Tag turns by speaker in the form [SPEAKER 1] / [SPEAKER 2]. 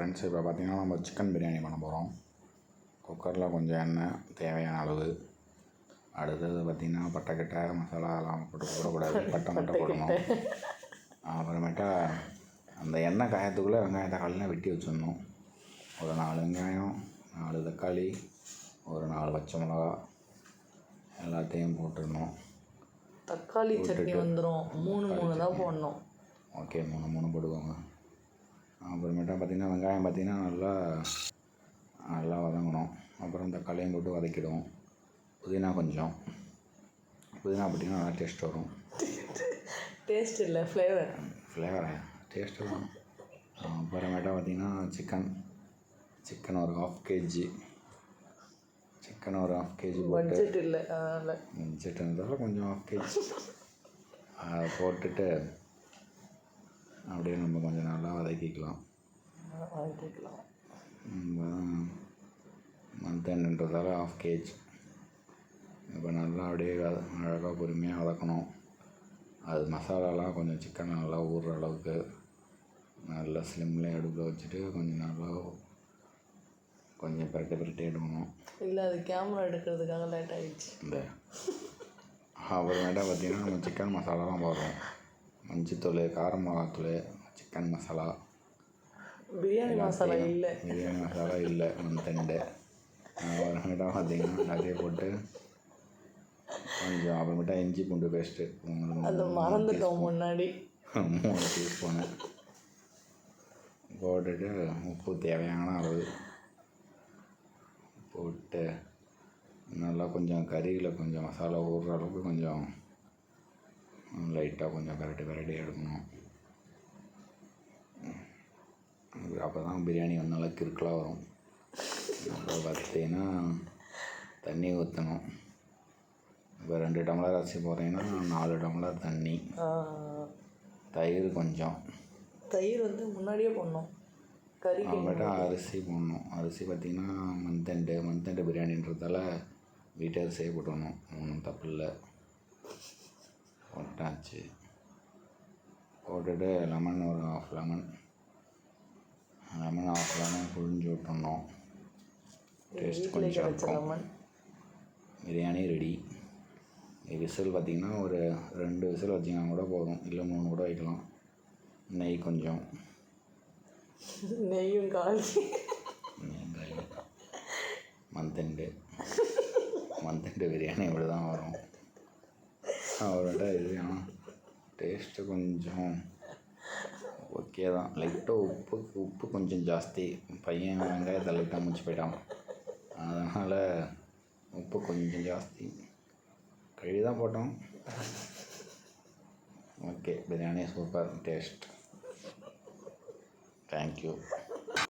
[SPEAKER 1] Friends இப்போ பார்த்தீங்கன்னா நம்ம சிக்கன் பிரியாணி பண்ண போகிறோம். குக்கரில் கொஞ்சம் எண்ணெய் தேவையான அளவு. அடுத்தது பார்த்திங்கன்னா பட்டை கிட்டை மசாலா எல்லாம் போட்டு போடக்கூடாது பட்டை மட்டும் போடணும். அப்புறமேட்டா அந்த எண்ணெய் காயத்துக்குள்ளே வெங்காயம் தக்காளிலாம் வெட்டி வச்சிடணும். ஒரு நாலு வெங்காயம் நாலு தக்காளி ஒரு நாலு பச்சை மிளகா எல்லாத்தையும் போட்டுடணும்.
[SPEAKER 2] தக்காளி சட்னி வந்துடும் மூணு மூணு தான் போடணும்.
[SPEAKER 1] ஓகே மூணு மூணு போட்டுக்கோங்க. அப்புறமேட்டா பார்த்திங்கன்னா வெங்காயம் பார்த்திங்கன்னா நல்லா நல்லா வதங்கணும். அப்புறம் தக்காளியும் போட்டு வதக்கிடுவோம். புதினா கொஞ்சம். புதினா பார்த்திங்கன்னா நல்லா டேஸ்ட் வரும்.
[SPEAKER 2] டேஸ்ட் இல்லை ஃப்ளேவர்
[SPEAKER 1] ஃப்ளேவரா டேஸ்ட்டு தான் அப்புறமேட்டா பார்த்திங்கன்னா சிக்கன் சிக்கன் ஒரு ஹாஃப் கேஜி சிக்கன் ஒரு ஹாஃப் கேஜி
[SPEAKER 2] பட்ஜெட் இல்லை அதனால்.
[SPEAKER 1] சிக்கன் கொஞ்சம் ஹாஃப் கேஜி அதை போட்டுட்டு அப்படியே நம்ம கொஞ்சம் நல்லா வதக்கிக்கலாம்.
[SPEAKER 2] வாங்கிக்கலாம்
[SPEAKER 1] மந்த்ன்றதால ஆஃப் கேஜ் இப்போ நல்லா அப்படியே அழகாக பொறுமையாக வதக்கணும். அது மசாலாலாம் கொஞ்சம் சிக்கன் நல்லா ஊறுற அளவுக்கு நல்லா ஸ்லிம்மில் அடுப்பில் வச்சுட்டு கொஞ்சம் நல்லா கொஞ்சம் பிரட்டி பிரட்டி எடுக்கணும்.
[SPEAKER 2] இல்லை அது கேமரா எடுக்கிறதுக்காக லேட் ஆகிடுச்சு
[SPEAKER 1] இந்த அப்புறமேட்டா பார்த்திங்கன்னா நம்ம சிக்கன் மசாலாலாம் போடுறோம். மஞ்சத்தூள் கார மிளகாத்தூள் சிக்கன் மசாலா
[SPEAKER 2] பிரியாணி மசாலா இல்லை.
[SPEAKER 1] பிரியாணி மசாலா இல்லை. மந்தண்டு அப்புறமேட்டா பார்த்தீங்கன்னா எல்லாத்தையும் போட்டு கொஞ்சம் அப்புறமேட்டா இஞ்சி பூண்டு பேஸ்ட்டு
[SPEAKER 2] அதை மறந்துட்டோம் முன்னாடி.
[SPEAKER 1] மூணு டீஸ்பூனு போட்டுட்டு உப்பு தேவையான அளவு போட்டு நல்லா கொஞ்சம் கறியில் கொஞ்சம் மசாலா ஊறுற அளவுக்கு கொஞ்சம் லைட்டாக கொஞ்சம் பரட்டி பரட்டி எடுக்கணும். அப்போ தான் பிரியாணி வந்து நல்லா கிறுக்கலாக வரும். அப்புறம் பார்த்தீங்கன்னா தண்ணி ஊற்றணும் இப்போ ரெண்டு டம்ளர் அரிசி போடுறீங்கன்னா நாலு டம்ளர் தண்ணி. தயிர் கொஞ்சம்.
[SPEAKER 2] தயிர் வந்து முன்னாடியே போடணும். கறி
[SPEAKER 1] அப்புறமேட்டா அரிசி போடணும். அரிசி பார்த்திங்கன்னா மந்த்தண்டு மந்த்தண்டு பிரியாணின்றதால வீட்டு அரிசியே போட்டுடணும் ஒன்றும் தப்பு இல்லை. போட்டாச்சு போட்டுட்டு லெமன் ஒரு half lemon lemon half lemon புழிஞ்சு விட்டுணும் டேஸ்ட் கொஞ்சம் இருக்கும். பிரியாணி ரெடி விசில் பார்த்திங்கன்னா ஒரு ரெண்டு விசில் வச்சிங்கன்னா கூட போதும். இல்லை மூணு கூட வைக்கலாம். நெய் கொஞ்சம்.
[SPEAKER 2] நெய்யும் காலி.
[SPEAKER 1] மந்த்தண்டு மந்த்தண்டு பிரியாணி இப்படி தான் வரும். அவரோட இது ஆனால் டேஸ்ட்டு கொஞ்சம் ஓகே தான். லைட்டாக உப்பு உப்பு கொஞ்சம் ஜாஸ்தி. பையன் வெங்காயத்தை லைட்டாக முடிச்சு போயிட்டான். அதனால் உப்பு கொஞ்சம் ஜாஸ்தி. கழுவி தான் போட்டோம். Okay biryani super taste thank you